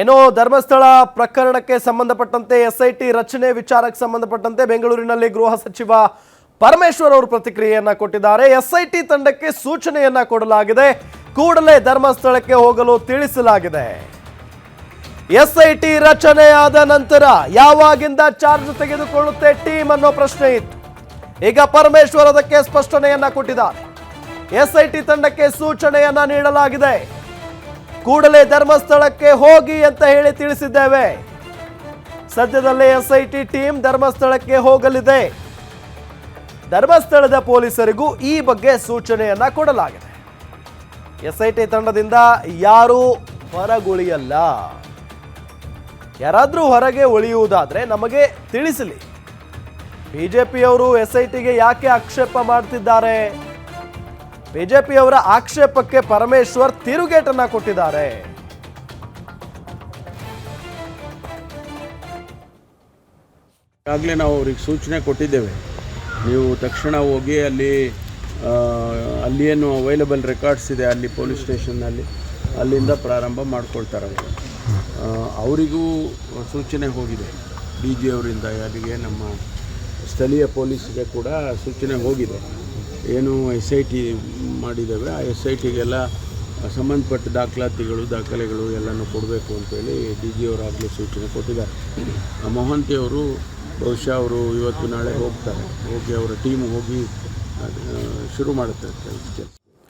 ಏನೋ ಧರ್ಮಸ್ಥಳ ಪ್ರಕರಣಕ್ಕೆ ಸಂಬಂಧಪಟ್ಟಂತೆ ಎಸ್ ಐ ಟಿ ರಚನೆ ವಿಚಾರಕ್ಕೆ ಸಂಬಂಧಪಟ್ಟಂತೆ ಬೆಂಗಳೂರಿನಲ್ಲಿ ಗೃಹ ಸಚಿವ ಪರಮೇಶ್ವರ್ ಅವರು ಪ್ರತಿಕ್ರಿಯೆಯನ್ನ ಕೊಟ್ಟಿದ್ದಾರೆ. ಎಸ್ ಐ ಟಿ ತಂಡಕ್ಕೆ ಸೂಚನೆಯನ್ನ ಕೊಡಲಾಗಿದೆ. ಕೂಡಲೇ ಧರ್ಮಸ್ಥಳಕ್ಕೆ ಹೋಗಲು ತಿಳಿಸಲಾಗಿದೆ. ಎಸ್ ಐ ಟಿ ರಚನೆಯಾದ ನಂತರ ಯಾವಾಗಿಂದ ಚಾರ್ಜ್ ತೆಗೆದುಕೊಳ್ಳುತ್ತೆ ಟೀಮ್ ಅನ್ನೋ ಪ್ರಶ್ನೆ ಇತ್ತು. ಈಗ ಪರಮೇಶ್ವರ್ ಅದಕ್ಕೆ ಸ್ಪಷ್ಟನೆಯನ್ನ ಕೊಟ್ಟಿದ್ದಾರೆ. ಎಸ್ ಐ ಟಿ ತಂಡಕ್ಕೆ ಸೂಚನೆಯನ್ನ ನೀಡಲಾಗಿದೆ. ಕೂಡಲೇ ಧರ್ಮಸ್ಥಳಕ್ಕೆ ಹೋಗಿ ಅಂತ ಹೇಳಿ ತಿಳಿಸಿದ್ದೇವೆ. ಸದ್ಯದಲ್ಲೇ ಎಸ್ಐಟಿ ಟೀಮ್ ಧರ್ಮಸ್ಥಳಕ್ಕೆ ಹೋಗಲಿದೆ. ಧರ್ಮಸ್ಥಳದ ಪೊಲೀಸರಿಗೂ ಈ ಬಗ್ಗೆ ಸೂಚನೆಯನ್ನ ಕೊಡಲಾಗಿದೆ. ಎಸ್ಐಟಿ ತಂಡದಿಂದ ಯಾರೂ ಹೊರಗುಳಿಯಲ್ಲ. ಯಾರಾದರೂ ಹೊರಗೆ ಉಳಿಯುವುದಾದರೆ ನಮಗೆ ತಿಳಿಸಲಿ. ಬಿಜೆಪಿಯವರು ಎಸ್ಐಟಿಗೆ ಯಾಕೆ ಆಕ್ಷೇಪ ಮಾಡ್ತಿದ್ದಾರೆ? ಬಿಜೆಪಿಯವರ ಆಕ್ಷೇಪಕ್ಕೆ ಪರಮೇಶ್ವರ್ ತಿರುಗೇಟನ್ನ ಕೊಟ್ಟಿದ್ದಾರೆ. ಈಗಾಗಲೇ ನಾವು ಅವ್ರಿಗೆ ಸೂಚನೆ ಕೊಟ್ಟಿದ್ದೇವೆ. ನೀವು ತಕ್ಷಣ ಹೋಗಿ ಅಲ್ಲಿ ಅಲ್ಲಿ ಏನು ಅವೈಲಬಲ್ ರೆಕಾರ್ಡ್ಸ್ ಇದೆ, ಅಲ್ಲಿ ಪೊಲೀಸ್ ಸ್ಟೇಷನ್ನಲ್ಲಿ ಅಲ್ಲಿಂದ ಪ್ರಾರಂಭ ಮಾಡ್ಕೊಳ್ತಾರೆ ಅವರು. ಅವರಿಗೂ ಸೂಚನೆ ಹೋಗಿದೆ. ಡಿ ಜಿ ಅವರಿಂದ ಅಲ್ಲಿಗೆ ನಮ್ಮ ಸ್ಥಳೀಯ ಪೊಲೀಸಿಗೆ ಕೂಡ ಸೂಚನೆ ಹೋಗಿದೆ. ಏನು ಎಸ್ ಐ ಟಿ ಮಾಡಿದ್ದೇವೆ, ಆ ಎಸ್ ಐ ಟಿಗೆಲ್ಲ ಸಂಬಂಧಪಟ್ಟ ದಾಖಲಾತಿಗಳು, ದಾಖಲೆಗಳು ಎಲ್ಲನೂ ಕೊಡಬೇಕು ಅಂತೇಳಿ ಡಿ ಜಿ ಅವರಾಗಲೇ ಸೂಚನೆ ಕೊಟ್ಟಿದ್ದಾರೆ. ಆ ಮೊಹಂತಿ ಅವರು ಬಹುಶಃ ಅವರು ಇವತ್ತು ನಾಳೆ ಹೋಗ್ತಾರೆ. ಹೋಗಿ ಅವರ ಟೀಮ್ ಹೋಗಿ ಶುರು ಮಾಡುತ್ತೆ ಕೆಲಸ